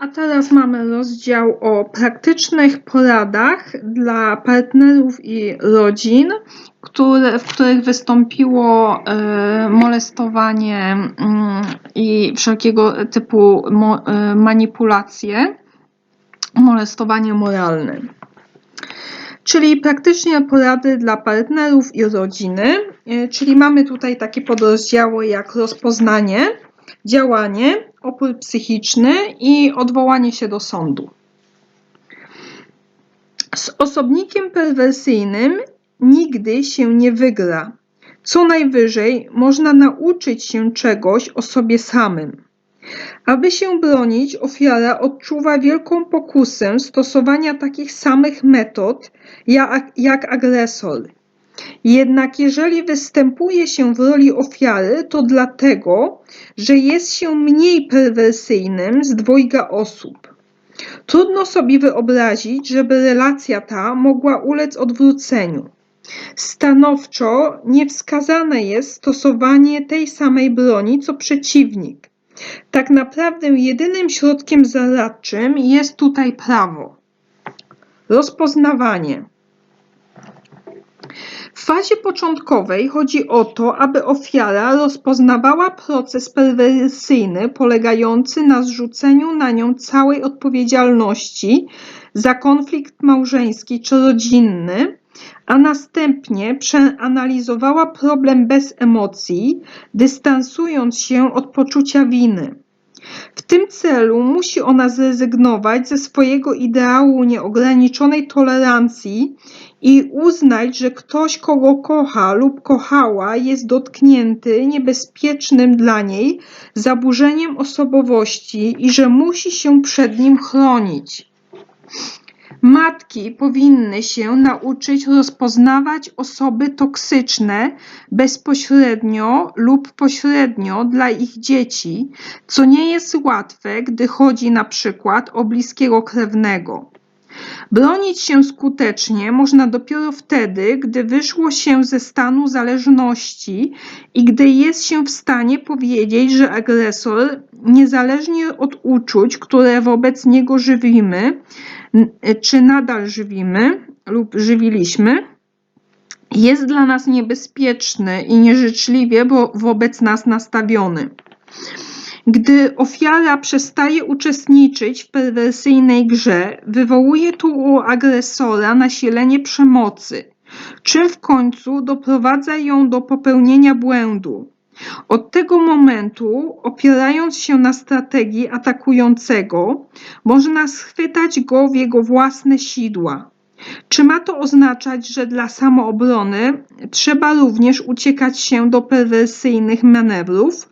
A teraz mamy rozdział o praktycznych poradach dla partnerów i rodzin, które, w których wystąpiło e, molestowanie mm, i wszelkiego typu mo, e, manipulacje, molestowanie moralne. Czyli praktycznie porady dla partnerów i rodziny, e, czyli mamy tutaj takie podrozdziały jak rozpoznanie, działanie, opór psychiczny i odwołanie się do sądu. Z osobnikiem perwersyjnym nigdy się nie wygra. Co najwyżej można nauczyć się czegoś o sobie samym. Aby się bronić, ofiara odczuwa wielką pokusę stosowania takich samych metod jak, agresor. Jednak jeżeli występuje się w roli ofiary, to dlatego, że jest się mniej perwersyjnym z dwojga osób. Trudno sobie wyobrazić, żeby relacja ta mogła ulec odwróceniu. Stanowczo niewskazane jest stosowanie tej samej broni co przeciwnik. Tak naprawdę jedynym środkiem zaradczym jest tutaj prawo. Rozpoznawanie. W fazie początkowej chodzi o to, aby ofiara rozpoznawała proces perwersyjny polegający na zrzuceniu na nią całej odpowiedzialności za konflikt małżeński czy rodzinny, a następnie przeanalizowała problem bez emocji, dystansując się od poczucia winy. W tym celu musi ona zrezygnować ze swojego ideału nieograniczonej tolerancji i uznać, że ktoś, kogo kocha lub kochała, jest dotknięty niebezpiecznym dla niej zaburzeniem osobowości i że musi się przed nim chronić. Matki powinny się nauczyć rozpoznawać osoby toksyczne bezpośrednio lub pośrednio dla ich dzieci, co nie jest łatwe, gdy chodzi na przykład o bliskiego krewnego. Bronić się skutecznie można dopiero wtedy, gdy wyszło się ze stanu zależności i gdy jest się w stanie powiedzieć, że agresor, niezależnie od uczuć, które wobec niego żywimy, czy nadal żywimy lub żywiliśmy, jest dla nas niebezpieczny i nieżyczliwie bo wobec nas nastawiony. Gdy ofiara przestaje uczestniczyć w perwersyjnej grze, wywołuje to u agresora nasilenie przemocy, czym w końcu doprowadza ją do popełnienia błędu. Od tego momentu, opierając się na strategii atakującego, można schwytać go w jego własne sidła. Czy ma to oznaczać, że dla samoobrony trzeba również uciekać się do perwersyjnych manewrów?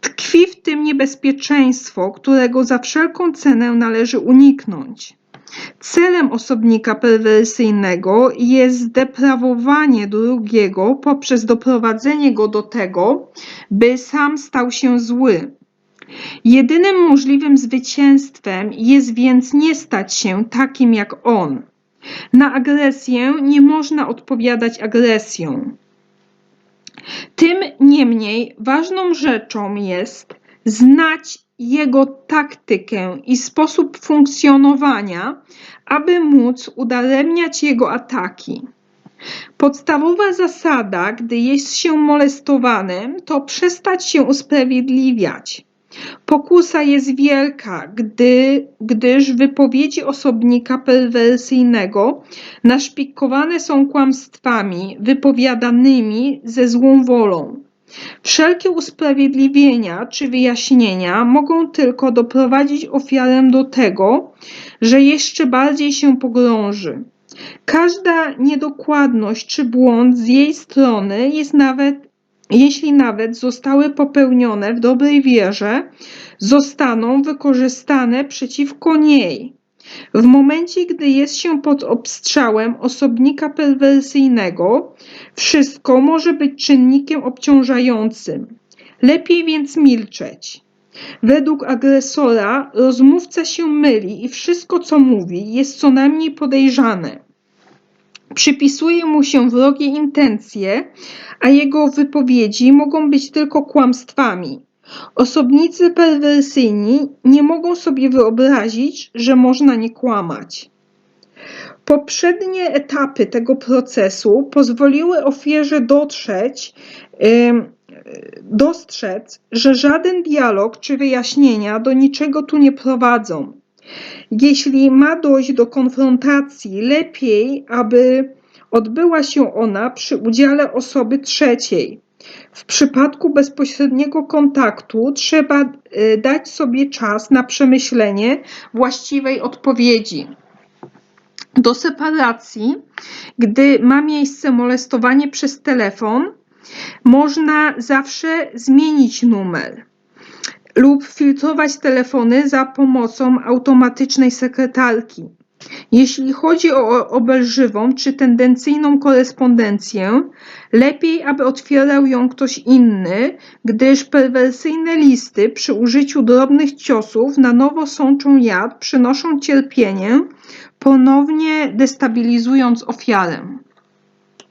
Tkwi w tym niebezpieczeństwo, którego za wszelką cenę należy uniknąć. Celem osobnika perwersyjnego jest zdeprawowanie drugiego poprzez doprowadzenie go do tego, by sam stał się zły. Jedynym możliwym zwycięstwem jest więc nie stać się takim jak on. Na agresję nie można odpowiadać agresją. Tym niemniej ważną rzeczą jest znać jego taktykę i sposób funkcjonowania, aby móc udaremniać jego ataki. Podstawowa zasada, gdy jest się molestowanym, to przestać się usprawiedliwiać. Pokusa jest wielka, gdy, gdyż wypowiedzi osobnika perwersyjnego naszpikowane są kłamstwami wypowiadanymi ze złą wolą. Wszelkie usprawiedliwienia czy wyjaśnienia mogą tylko doprowadzić ofiarę do tego, że jeszcze bardziej się pogrąży. Każda niedokładność czy błąd z jej strony jest nawet, jeśli nawet zostały popełnione w dobrej wierze, zostaną wykorzystane przeciwko niej. W momencie, gdy jest się pod obstrzałem osobnika perwersyjnego, wszystko może być czynnikiem obciążającym. Lepiej więc milczeć. Według agresora rozmówca się myli i wszystko, co mówi, jest co najmniej podejrzane. Przypisuje mu się wrogie intencje, a jego wypowiedzi mogą być tylko kłamstwami. Osobnicy perwersyjni nie mogą sobie wyobrazić, że można nie kłamać. Poprzednie etapy tego procesu pozwoliły ofierze dotrzeć, dostrzec, że żaden dialog czy wyjaśnienia do niczego tu nie prowadzą. Jeśli ma dojść do konfrontacji, lepiej, aby odbyła się ona przy udziale osoby trzeciej. W przypadku bezpośredniego kontaktu trzeba y, dać sobie czas na przemyślenie właściwej odpowiedzi. Do separacji, gdy ma miejsce molestowanie przez telefon, można zawsze zmienić numer lub filtrować telefony za pomocą automatycznej sekretarki. Jeśli chodzi o obelżywą czy tendencyjną korespondencję, lepiej, aby otwierał ją ktoś inny, gdyż perwersyjne listy przy użyciu drobnych ciosów na nowo sączą jad, przynoszą cierpienie, ponownie destabilizując ofiarę.